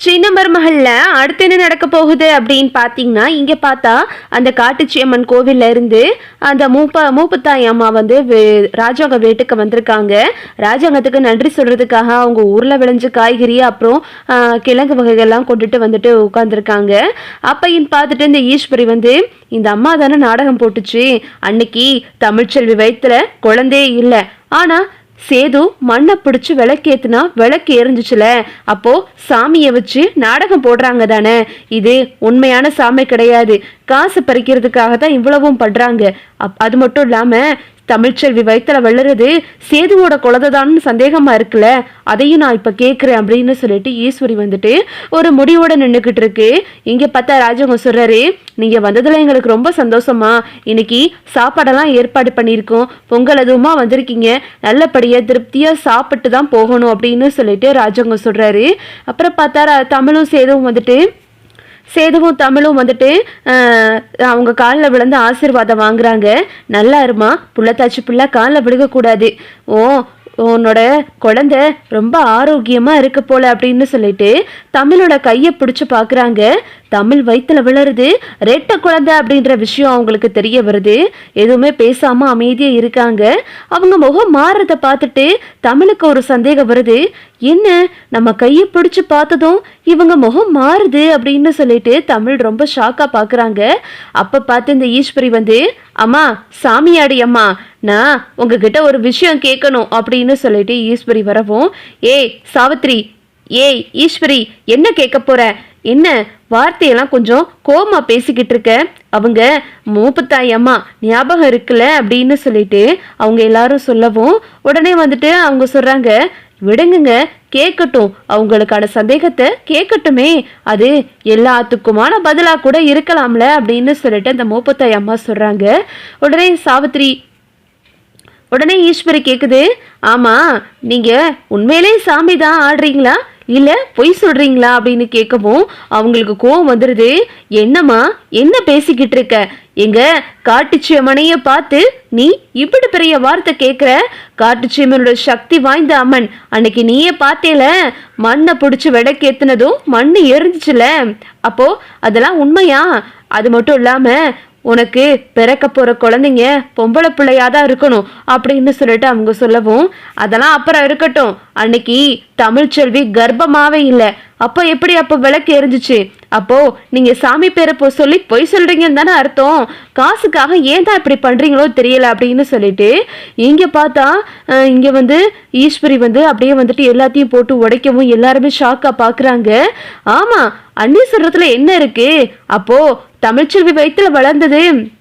சின்ன மருமகள்ல அடுத்து என்ன நடக்க போகுது அப்படின்னு பார்த்தீங்கன்னா இங்கே பார்த்தா அந்த காட்டுச்சியம்மன் கோவில்ல இருந்து அந்த மூப்ப மூப்புத்தாய் அம்மா வந்து ராஜாங்க வீட்டுக்கு வந்திருக்காங்க. ராஜாங்கத்துக்கு நன்றி சொல்றதுக்காக அவங்க ஊர்ல விளைஞ்ச காய்கறி அப்புறம் கிழங்கு வகைகள்லாம் கொண்டுட்டு வந்துட்டு உட்காந்துருக்காங்க அப்பையும் பார்த்துட்டு இந்த ஈஸ்வரி வந்து இந்த அம்மா தானே நாடகம் போட்டுச்சு. அன்னைக்கு தமிழ்ச்செல்வி வயிற்றுல குழந்தையே இல்லை. ஆனா சேது மண்ணை பிடிச்சி விளக்கேத்துனா விளக்கு எரிஞ்சிச்சுல. அப்போ சாமியை வச்சு நாடகம் போடுறாங்க தானே. இது உண்மையான சாமி கிடையாது. காசு பறிக்கிறதுக்காக தான் இவ்வளவும் பண்றாங்க அப் அது மட்டும் இல்லாம தமிழ்ச்செல்வி வயிற்றுல வளருது சேதுவோட குழந்தைதான்னு சந்தேகமா இருக்குல்ல அதையும் நான் இப்போ கேட்குறேன் அப்படின்னு சொல்லிட்டு ஈஸ்வரி வந்துட்டு ஒரு முடிவோட நின்றுக்கிட்டு இருக்கு. இங்கே பார்த்தா ராஜவங்க சொல்கிறாரு நீங்கள் வந்ததில் எங்களுக்கு ரொம்ப சந்தோஷமா இன்னைக்கு சாப்பாடெல்லாம் ஏற்பாடு பண்ணியிருக்கோம் பொங்கல் அதுவுமா வந்திருக்கீங்க நல்லபடியாக திருப்தியாக சாப்பிட்டு தான் போகணும் அப்படின்னு சொல்லிட்டு ராஜவங்க சொல்கிறாரு அப்புறம் பார்த்தா ரா- தமிழும் சேதுவும் வந்துட்டு சேதுவும் தமிழும் வந்துட்டு அவங்க காலில் விழுந்து ஆசீர்வாதம் வாங்குறாங்க. நல்லா இருமா? புள்ளத்தாச்சி பிள்ளை காலில் விழுகக்கூடாது. ஓ உன்னோட குழந்தை ரொம்ப ஆரோக்கியமா இருக்கு போல அப்படின்னு சொல்லிட்டு தமிழோட கையை பிடிச்சி பார்க்குறாங்க. தமிழ் வயிற்றுல விழருது ரெட்டை குழந்தை அப்படின்ற விஷயம் அவங்களுக்கு தெரிய வருது. எதுவுமே பேசாமல் அமைதியாக இருக்காங்க. அவங்க முகம் மாறுறத பார்த்துட்டு தமிழுக்கு ஒரு சந்தேகம் வருது. என்ன நம்ம கையை பிடிச்சி பார்த்ததும் இவங்க முகம் மாறுது அப்படின்னு சொல்லிட்டு தமிழ் ரொம்ப ஷாக்காக பார்க்குறாங்க. அப்போ பார்த்து இந்த ஈஸ்வரி வந்து அம்மா சாமியாடி அம்மா நான் உங்ககிட்ட ஒரு விஷயம் கேட்கணும் அப்படின்னு சொல்லிட்டு ஈஸ்வரி வரவும் ஏய் சாவித்ரி ஏய் ஈஸ்வரி என்ன கேட்க போற? என்ன வார்த்தையெல்லாம் கொஞ்சம் கோமா பேசிக்கிட்டு இருக்க? அவங்க மூப்பத்தாய் அம்மா ஞாபகம் இருக்குல்ல? அப்படின்னு சொல்லிட்டு அவங்க எல்லாரும் சொல்லவும் உடனே வந்துட்டு அவங்க சொல்றாங்க விடுங்குங்க கேட்கட்டும். அவங்களுக்கான சந்தேகத்தை கேட்கட்டுமே. அது எல்லாத்துக்குமான பதிலா கூட இருக்கலாம்ல? அப்படின்னு சொல்லிட்டு அந்த மூப்பத்தாய் அம்மா சொல்றாங்க. உடனே சாவித்ரி உடனே ஈஸ்வரி கேட்குது ஆமாம் நீங்கள் உண்மையிலே சாமி தான் ஆடுறீங்களா? இல்லை பொய் சொல்றீங்களா அப்படின்னு கேட்கவும் அவங்களுக்கு கோவம் வந்துடுது என்னம்மா என்ன பேசிக்கிட்டு இருக்க? எங்க காட்டுச்சியம்மனைய பார்த்து நீ இப்படி பெரிய வார்த்தை கேட்குற காட்டுச்சியம்மனோட சக்தி வாய்ந்த அம்மன். அன்னைக்கு நீயே பார்த்தேல மண்ணை பிடிச்சி விடக்கேத்துனதும் மண் எரிஞ்சிச்சுல. அப்போ அதெல்லாம் உண்மையா? அது மட்டும் இல்லாமல் உனக்கு பிறக்க போற குழந்தைங்க பொம்பளை பிள்ளையா தான் இருக்கணும் அப்படின்னு சொல்லிட்டு அவங்க சொல்லவும் அதெல்லாம் அப்புறம் இருக்கட்டும். அன்னைக்கு தமிழ்ச்செல்வி கர்ப்பமாவே இல்லை. அப்போ எப்படி அப்போ விளக்கு எரிஞ்சிச்சு? அப்போ நீங்க சாமி பேரை போ சொல்லி பொய் சொல்றீங்கன்னு தானே அர்த்தம். காசுக்காக ஏன் தான் இப்படி பண்றீங்களோ தெரியல அப்படின்னு சொல்லிட்டு இங்க பார்த்தா இங்க வந்து ஈஸ்வரி வந்து அப்படியே வந்துட்டு எல்லாத்தையும் போட்டு உடைக்கவும் எல்லாருமே ஷாக்கா பாக்குறாங்க. ஆமா அன்னி சொல்றதுல என்ன இருக்கு? அப்போ தமிழ்ச்செல்வி வயிற்றுல வளர்ந்தது.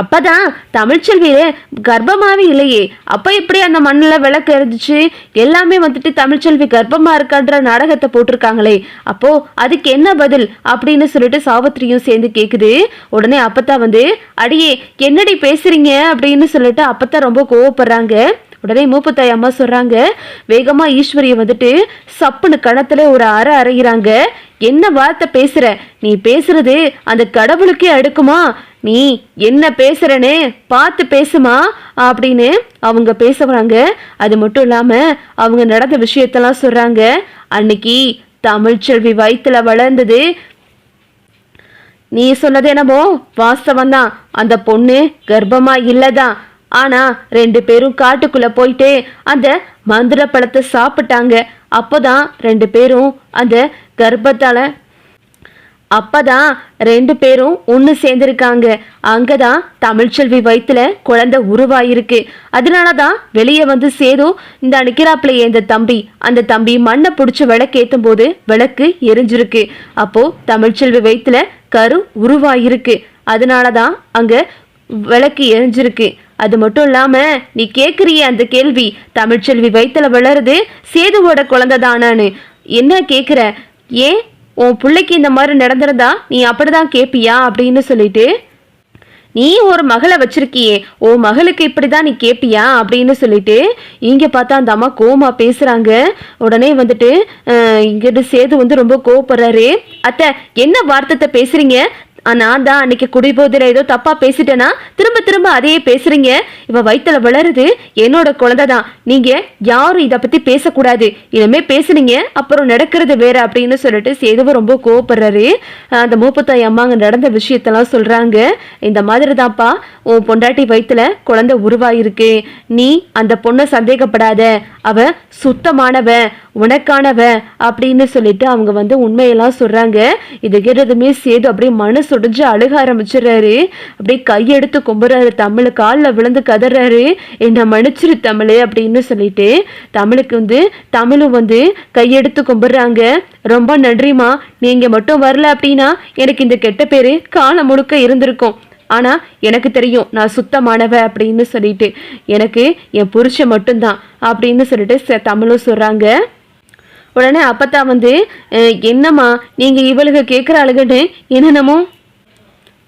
அப்பதான் தமிழ்ச்செல்வியில கர்ப்பமாவே இல்லையே. அப்ப எப்படி அந்த மண்ணில் விளக்கு எரிஞ்சிச்சு? எல்லாமே வந்துட்டு தமிழ்ச்செல்வி கர்ப்பமா இருக்கான்ற நாடகத்தை போட்டிருக்காங்களே. அப்போ அதுக்கு என்ன பதில் அப்படின்னு சொல்லிட்டு சாவித்திரியும் சேர்ந்து கேக்குது. உடனே அப்பத்தா வந்து அடியே என்னடி பேசுறீங்க? அப்படின்னு சொல்லிட்டு அப்பத்தா ரொம்ப கோவப்படுறாங்க. உடனே மூப்பத்தாய் அம்மா சொல்றாங்க வேகமா ஈஸ்வரியை வந்துட்டு சப்புன்னு கணத்துல ஒரு அறை அறைகிறாங்க என்ன வார்த்தை பேசுற? நீ பேசுறது அந்த கடவுளுக்கே அடுக்குமா? நீ என்ன பேசுறனே பார்த்து பேசுமா? அப்படின்னு அவங்க பேசுறாங்க. அது மட்டும் இல்லாம அவங்க நடந்த விஷயத்தெல்லாம் சொல்றாங்க. அன்னைக்கு தமிழ்ச்செல்வி வயிற்றுல வளர்ந்தது. நீ சொன்னது என்னமோ வாஸ்தவம் தான் அந்த பொண்ணு கர்ப்பமா இல்லதான். ஆனா ரெண்டு பேரும் காட்டுக்குள்ள போயிட்டு அந்த மந்திர பழத்தை சாப்பிட்டாங்க. அப்போதான் ரெண்டு பேரும் அந்த கர்ப்பத்தால அப்பதான் ரெண்டு பேரும் ஒன்று சேர்ந்திருக்காங்க. அங்கதான் தமிழ்ச்செல்வி வயிற்றுல குழந்தை உருவாயிருக்கு. அதனால தான் வெளியே வந்து சேது இந்த நிக்கிறாப்புல இந்த தம்பி. அந்த தம்பி மண்ணை பிடிச்சி விளக்கேத்தும் போது விளக்கு எரிஞ்சிருக்கு. அப்போ தமிழ்ச்செல்வி வயிற்றுல கரு உருவாயிருக்கு. அதனால தான் அங்க விளக்கு எரிஞ்சிருக்கு. அது மட்டும் இல்லாம நீ கேக்குறிய அந்த கேள்வி. தமிழ்ச்செல்வி வயித்துல வளருது சேதுவோட குழந்தை தானான்னு. என்ன கேக்குற? ஏன் உன் பிள்ளைக்கு இந்த மாதிரி நடந்திருந்தா நீ அப்படிதான் கேப்பியா? அப்படின்னு சொல்லிட்டு நீ ஒரு மகளை வச்சிருக்கியே உன் மகளுக்கு இப்படிதான் நீ கேப்பியா? அப்படின்னு சொல்லிட்டு இங்க பார்த்தா அந்த அம்மா கோமா பேசுறாங்க. உடனே வந்துட்டு இங்கிட்டு சேது வந்து ரொம்ப கோவப்படுறாரு. அத்தை என்ன வார்த்தத்தை பேசுறீங்க? நான் தான் அன்னைக்கு குடிபோதில் ஏதோ தப்பா பேசிட்டேனா? திரும்ப திரும்ப அதையே பேசுறீங்க. இவ வயிற்றுல வளருது. என்னோட குழந்தை தான். நீங்க யாரும் இதை பத்தி பேசக்கூடாது. இனிமே பேசுனீங்க. அப்புறம் நடக்கிறது வேற அப்படின்னு சொல்லிட்டு சேதுவ ரொம்ப கோவப்படுறாரு. அந்த மூப்பத்தாய் அம்மாங்க நடந்த விஷயத்தெல்லாம் சொல்றாங்க. இந்த மாதிரி தான்ப்பா உன் பொண்டாட்டி வயிற்றுல குழந்தை உருவாயிருக்கு. நீ அந்த பொண்ணை சந்தேகப்படாத. அவ சுத்தமானவ உனக்கானவ அப்படின்னு சொல்லிட்டு அவங்க வந்து உண்மையெல்லாம் சொல்றாங்க. இதை கேட்டதுமே சேது அப்படியே மனசு உடைஞ்சு அழுக ஆரம்பிச்சிடுறாரு. அப்படியே கையெடுத்து கும்புறாரு தமிழ் காலில் விழுந்து கதறாரு. என்னை மன்னிச்சிரு தமிழ் அப்படின்னு சொல்லிட்டு தமிழுக்கு வந்து தமிழும் வந்து கையெடுத்து கும்பிட்றாங்க. ரொம்ப நன்றிம்மா. நீங்கள் மட்டும் வரல அப்படின்னா எனக்கு இந்த கெட்ட பேர் காலம் முழுக்க இருந்திருக்கும். ஆனால் எனக்கு தெரியும் நான் சுத்தமானவ அப்படின்னு சொல்லிட்டு எனக்கு என் புருஷன் மட்டும்தான் அப்படின்னு சொல்லிட்டு ச- தமிழும் சொல்கிறாங்க உடனே அப்பத்தா வந்து என்னம்மா? நீங்கள் இவளுக்கு கேட்குற அழுகுன்னு என்னென்னமோ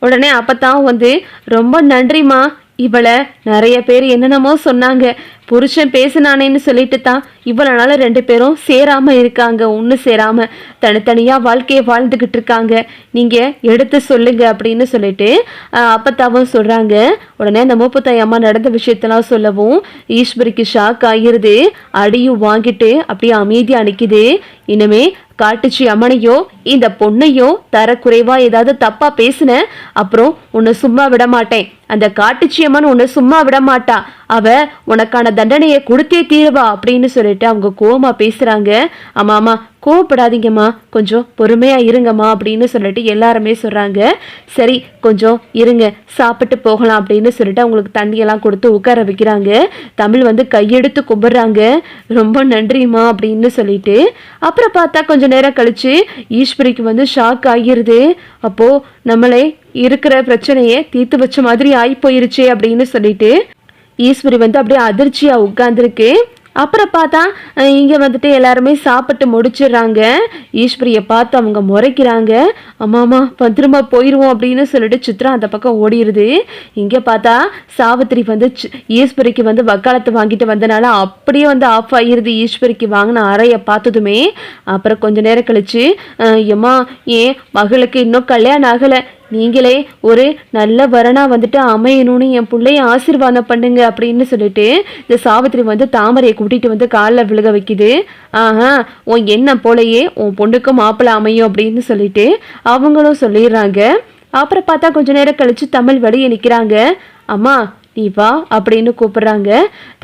உடனே அப்பத்தான் வந்து ரொம்ப நன்றிம்மா. இவளை நிறைய பேர் என்னென்னமோ சொன்னாங்க. புருஷன் பேசினானேன்னு சொல்லிட்டு தான் இவ்வளோ நாள் ரெண்டு பேரும் சேராம இருக்காங்க. ஒன்று சேராம. தனித்தனியாக வாழ்க்கையை வாழ்ந்துக்கிட்டு இருக்காங்க. நீங்கள் எடுத்து சொல்லுங்க. அப்படின்னு சொல்லிட்டு அப்பத்தாவும் சொல்கிறாங்க உடனே அந்த மூப்பத்தாய் அம்மா நடந்த விஷயத்தெல்லாம் சொல்லவும் ஈஸ்வரிக்கு ஷாக் ஆகிருது அடியும் வாங்கிட்டு அப்படியே அமைதியாக நிற்கிது இனிமே காட்டுச்சி அம்மனையோ இந்த பொண்ணையோ தரக்குறைவா ஏதாவது தப்பா பேசுன அப்புறம் உன்னை சும்மா விட மாட்டேன் அந்த காட்டுச்சியம்மன் உன்னை சும்மா விட மாட்டா அவ உனக்கான தண்டனையை கொடுத்தே தீருவா அப்படின்னு சொல்லிட்டு அவங்க கோவமா பேசுறாங்க. ஆமா ஆமா கோவப்படாதீங்கம்மா. கொஞ்சம் பொறுமையா இருங்கம்மா அப்படின்னு சொல்லிட்டு எல்லாருமே சொல்றாங்க. சரி கொஞ்சம் இருங்க சாப்பிட்டு போகலாம் அப்படின்னு சொல்லிட்டு அவங்களுக்கு தண்ணியெல்லாம் கொடுத்து உட்கார வைக்கிறாங்க. தமிழ் வந்து கையெடுத்து கும்பிடுறாங்க. ரொம்ப நன்றிம்மா அப்படின்னு சொல்லிட்டு. அப்புறம் பார்த்தா கொஞ்சம் நேரம் கழிச்சு ஈஸ்வரிக்கு வந்து ஷாக் ஆகிருது. அப்போ நம்மளே இருக்கிற பிரச்சனையை தீர்த்து வச்ச மாதிரி ஆகி போயிருச்சே அப்படின்னு சொல்லிட்டு ஈஸ்வரி வந்து அப்படியே அதிர்ச்சியாக உட்காந்துருக்கு அப்புறம் பார்த்தா இங்கே வந்துட்டு எல்லாருமே சாப்பிட்டு முடிச்சிடுறாங்க. ஈஸ்வரியை பார்த்து அவங்க முறைக்கிறாங்க. அம்மாமா பத்திரமா போயிடுவோம் அப்படின்னு சொல்லிட்டு சித்ரா அந்த பக்கம் ஓடிடுது. இங்கே பார்த்தா சாவித்திரி வந்து ஈஸ்வரிக்கு வந்து வக்காலத்து வாங்கிட்டு வந்தனால அப்படியே வந்து ஆஃப் ஆகிருது ஈஸ்வரிக்கு வாங்கின அறையை பார்த்ததுமே அப்புறம் கொஞ்ச நேரம் கழிச்சு எம்மா ஏன் மகளுக்கு இன்னும் கல்யாணம் ஆகலை? நீங்களே ஒரு நல்ல வரனாக வந்துட்டு அமையணும்னு என் பிள்ளைய ஆசீர்வாதம் பண்ணுங்க அப்படின்னு சொல்லிட்டு இந்த சாவித்திரி வந்து தாமரையை கூட்டிகிட்டு வந்து காலில் விழுக வைக்குது. ஆஹா உன் என்ன போலையே உன் பொண்ணுக்கும் மாப்பிள்ளை அமையும் அப்படின்னு சொல்லிட்டு அவங்களும் சொல்லிடுறாங்க. அப்புறம் பார்த்தா கொஞ்ச நேரம் கழிச்சு தமிழ் வழியை நிற்கிறாங்க அம்மா நீ வா அப்படின்னு கூப்பிட்றாங்க.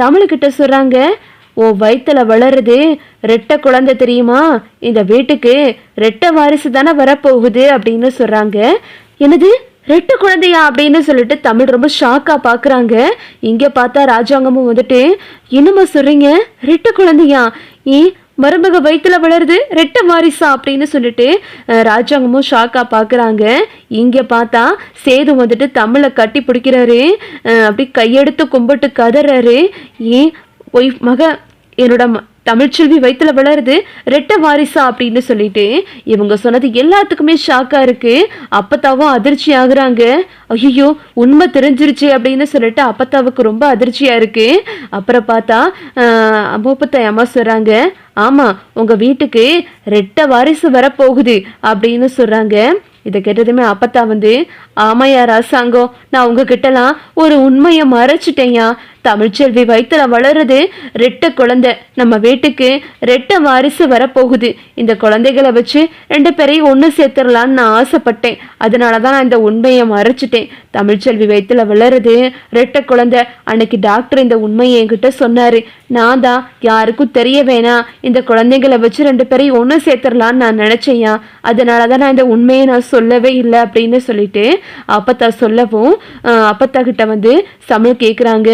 தமிழ்கிட்ட சொல்கிறாங்க உன் வயிற்றில் வளருது ரெட்டை குழந்தை தெரியுமா? இந்த வீட்டுக்கு ரெட்டை வாரிசு தானே வரப்போகுது அப்படின்னு சொல்கிறாங்க என்னது? ரெட்டு குழந்தையா அப்படின்னு சொல்லிட்டு தமிழ் ரொம்ப ஷாக்காக பார்க்குறாங்க இங்கே பார்த்தா ராஜாங்கமும் வந்துட்டு என்னம்மா சொல்கிறீங்க ரெட்டு குழந்தையா? ஏன் மருமக வயிற்றுல வளருது ரெட்டை மாரிசா அப்படின்னு சொல்லிட்டு ராஜாங்கமும் ஷாக்காக பார்க்குறாங்க இங்கே பார்த்தா சேது வந்துட்டு தமிழை கட்டி பிடிக்கிறாரு. அப்படி கையெடுத்து கும்பிட்டு கதறாரு. ஏன் ஒய்ஃப் மக என்னோட ம- தமிழ்ச்செல்வி வயிற்றுல வளருது ரெட்ட வாரிசா அப்படின்னு சொல்லிட்டு இவங்க சொன்னது எல்லாத்துக்குமே ஷாக்காக இருக்கு. அப்பத்தாவும் அதிர்ச்சி ஆகுறாங்க. ஐயோ உண்மை தெரிஞ்சிருச்சு அப்படின்னு சொல்லிட்டு அப்பத்தாவுக்கு ரொம்ப அதிர்ச்சியாக இருக்கு. அப்புறம் பார்த்தா ஆஹ், அம்மா சொல்கிறாங்க ஆமாம் உங்கள் வீட்டுக்கு ரெட்டை வாரிசு வரப்போகுது அப்படின்னு சொல்கிறாங்க இதை கேட்டதுமே அப்பத்தா வந்து ஆமையா ராசாங்கோ நான் உங்ககிட்டலாம் ஒரு உண்மையை மறைச்சிட்டேயா? தமிழ்ச்செல்வி வயிற்றுல வளருது ரெட்டை குழந்தை. நம்ம வீட்டுக்கு ரெட்ட வாரிசு வரப்போகுது. இந்த குழந்தைகளை வச்சு ரெண்டு பேரையும் ஒன்று சேர்த்துடலான்னு நான் ஆசைப்பட்டேன். அதனால தான் நான் இந்த உண்மையை மறைச்சிட்டேன். தமிழ்ச்செல்வி வயிற்றுல வளருது ரெட்டை குழந்தை. அன்னைக்கு டாக்டர் இந்த உண்மையை என்கிட்ட சொன்னார். நான் தான் யாருக்கும் தெரிய வேணாம். இந்த குழந்தைகளை வச்சு ரெண்டு பேரையும் ஒன்று சேர்த்துடலான்னு நான் நினச்சேயா? அதனால தான் நான் இந்த உண்மையை நான் சொல்லவே இல்லை அப்படின்னு சொல்லிட்டு அப்பத்தா சொல்லவும் அப்பத்தா கிட்ட வந்து சமையல் கேட்குறாங்க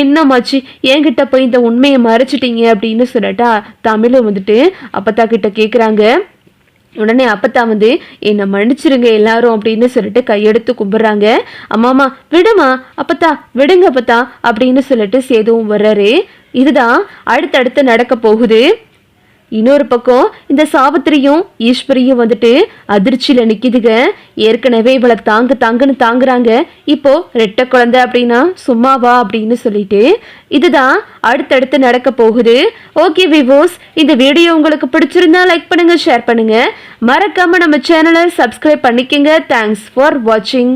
என்னமாச்சு என்கிட்ட போய் இந்த உண்மையை மறைச்சிட்டீங்க அப்படின்னு சொல்லட்டா தமிழை வந்துட்டு அப்பத்தா கிட்ட கேட்குறாங்க உடனே அப்பத்தா வந்து என்னை மன்னிச்சிருங்க எல்லாரும் அப்படின்னு சொல்லிட்டு கையெடுத்து கும்பிடுறாங்க. அம்மாமா விடுமா அப்பத்தா விடுங்க அப்பத்தா அப்படின்னு சொல்லிட்டு சேதுவும் வர்றாரு. இதுதான் அடுத்தடுத்து நடக்க போகுது. இன்னொரு பக்கம் இந்த சாவித்திரியும் ஈஸ்வரியும் வந்துட்டு அதிர்ச்சியில நிற்கிதுங்க ஏற்கனவே இவளை தாங்கு தாங்குன்னு தாங்குறாங்க. இப்போ ரெட்டை குழந்தை அப்படின்னா சும்மாவா அப்படின்னு சொல்லிட்டு இதுதான் அடுத்தடுத்து நடக்க போகுது. ஓகே விவோஸ் இந்த வீடியோ உங்களுக்கு பிடிச்சிருந்தா லைக் பண்ணுங்க ஷேர் பண்ணுங்க. மறக்காம நம்ம சேனலை சப்ஸ்கிரைப் பண்ணிக்கங்க. தேங்க்ஸ் ஃபார் வாட்சிங்